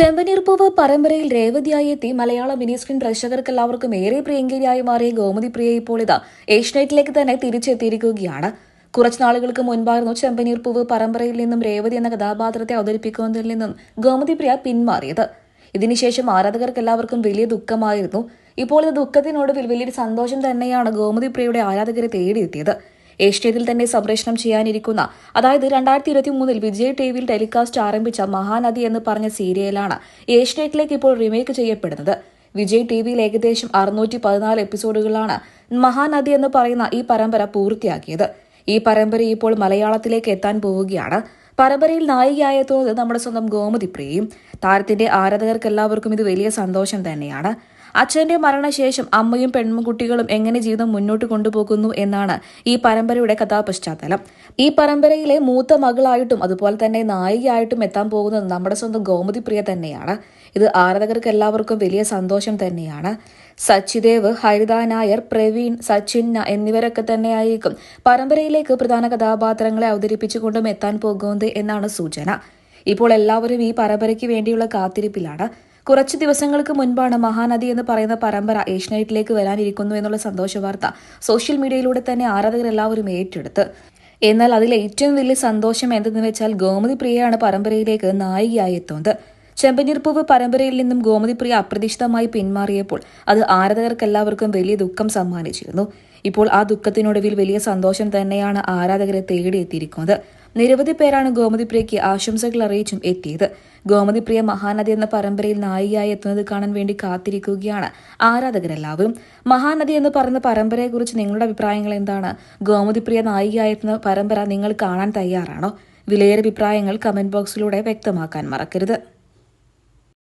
ചെമ്പനീർപ്പൂവ് പരമ്പരയിൽ രേവതിയായി എത്തി മലയാള mini screen പ്രേക്ഷകർക്ക് എല്ലാവർക്കും ഏറെ പ്രിയങ്കരിയായി മാറിയ ഗോമതി പ്രിയ ഇപ്പോൾ ഇതാ ഏഷ്യനെറ്റിലേക്ക് തന്നെ തിരിച്ചെത്തിയിരിക്കുകയാണ്. നാളുകൾക്ക് മുൻപായിരുന്നു ചെമ്പനീർപ്പൂവ് പരമ്പരയിൽ നിന്നും രേവതി എന്ന കഥാപാത്രത്തെ അവതരിപ്പിക്കുന്നതിൽ നിന്നും ഗോമതി പ്രിയ പിന്മാറിയത്. ഇതിനുശേഷം ആരാധകർക്ക് എല്ലാവർക്കും വലിയ ദുഃഖമായിരുന്നു. ഇപ്പോൾ ഇത് ദുഃഖത്തിനൊടുവിൽ വലിയൊരു സന്തോഷം തന്നെയാണ് ഗോമതി പ്രിയയുടെ ആരാധകരെ തേടിയെത്തിയത്. ഏഷ്യയിൽ തന്നെ സംപ്രേഷണം ചെയ്യാനിരിക്കുന്ന അതായത് രണ്ടായിരത്തി ഇരുപത്തി മൂന്നിൽ വിജയ് ടി വിയിൽ ടെലികാസ്റ്റ് ആരംഭിച്ച മഹാനദി എന്ന് പറഞ്ഞ സീരിയലാണ് ഏഷ്യനെറ്റിലേക്ക് ഇപ്പോൾ റിമേക്ക് ചെയ്യപ്പെടുന്നത്. വിജയ് ടി വിയിൽ ഏകദേശം അറുന്നൂറ്റി പതിനാല് എപ്പിസോഡുകളാണ് മഹാനദി എന്ന് പറയുന്ന ഈ പരമ്പര പൂർത്തിയാക്കിയത്. ഈ പരമ്പര ഇപ്പോൾ മലയാളത്തിലേക്ക് എത്താൻ പോവുകയാണ്. പരമ്പരയിൽ നായികയായെത്തുന്നത് നമ്മുടെ സ്വന്തം ഗോമതി പ്രിയയും താരത്തിന്റെ ആരാധകർക്ക് എല്ലാവർക്കും ഇത് വലിയ സന്തോഷം തന്നെയാണ്. അച്ഛന്റെ മരണശേഷം അമ്മയും പെൺകുട്ടികളും എങ്ങനെ ജീവിതം മുന്നോട്ട് കൊണ്ടുപോകുന്നു എന്നാണ് ഈ പരമ്പരയുടെ കഥാപശ്ചാത്തലം. ഈ പരമ്പരയിലെ മൂത്ത മകളായിട്ടും അതുപോലെ തന്നെ നായികയായിട്ടും എത്താൻ പോകുന്നത് നമ്മുടെ സ്വന്തം ഗോമതി പ്രിയ തന്നെയാണ്. ഇത് ആരാധകർക്ക് എല്ലാവർക്കും വലിയ സന്തോഷം തന്നെയാണ്. സച്ചിദേവ് ഹരിത നായർ പ്രവീൺ സച്ചിൻ എന്നിവരൊക്കെ തന്നെയായിരിക്കും പരമ്പരയിലേക്ക് പ്രധാന കഥാപാത്രങ്ങളെ അവതരിപ്പിച്ചുകൊണ്ടും എത്താൻ പോകുന്നത് എന്നാണ് സൂചന. ഇപ്പോൾ എല്ലാവരും ഈ പരമ്പരയ്ക്ക് വേണ്ടിയുള്ള കാത്തിരിപ്പിലാണ്. കുറച്ച് ദിവസങ്ങൾക്ക് മുൻപാണ് മഹാനദി എന്ന് പറയുന്ന പരമ്പര ഏഷ്യനെറ്റിലേക്ക് വരാനിരിക്കുന്നു എന്നുള്ള സന്തോഷ വാർത്ത സോഷ്യൽ മീഡിയയിലൂടെ തന്നെ ആരാധകരെല്ലാവരും ഏറ്റെടുത്ത്. എന്നാൽ അതിലെ ഏറ്റവും വലിയ സന്തോഷം എന്തെന്ന് വെച്ചാൽ ഗോമതി പ്രിയയാണ് പരമ്പരയിലേക്ക് നായികയായി എത്തുന്നത്. ചെമ്പനീർപ്പൂവ് പരമ്പരയിൽ നിന്നും ഗോമതി പ്രിയ അപ്രതീക്ഷിതമായി പിന്മാറിയപ്പോൾ അത് ആരാധകർക്കെല്ലാവർക്കും വലിയ ദുഃഖം സമ്മാനിച്ചിരുന്നു. ഇപ്പോൾ ആ ദുഃഖത്തിനൊടുവിൽ വലിയ സന്തോഷം തന്നെയാണ് ആരാധകരെ തേടിയെത്തിയിരിക്കുന്നത്. നിരവധി പേരാണ് ഗോമതി പ്രിയയ്ക്ക് ആശംസകൾ അറിയിച്ചും എത്തിയത്. ഗോമതി പ്രിയ മഹാനദി എന്ന പരമ്പരയിൽ നായികയായി എത്തുന്നത് കാണാൻ വേണ്ടി കാത്തിരിക്കുകയാണ് ആരാധകരെല്ലാവരും. മഹാനദി എന്ന് പറയുന്ന പരമ്പരയെക്കുറിച്ച് നിങ്ങളുടെ അഭിപ്രായങ്ങൾ എന്താണ്? ഗോമതിപ്രിയ നായികയായി എത്തുന്ന പരമ്പര നിങ്ങൾ കാണാൻ തയ്യാറാണോ? വിലയേറെ അഭിപ്രായങ്ങൾ കമന്റ് ബോക്സിലൂടെ വ്യക്തമാക്കാൻ മറക്കരുത്.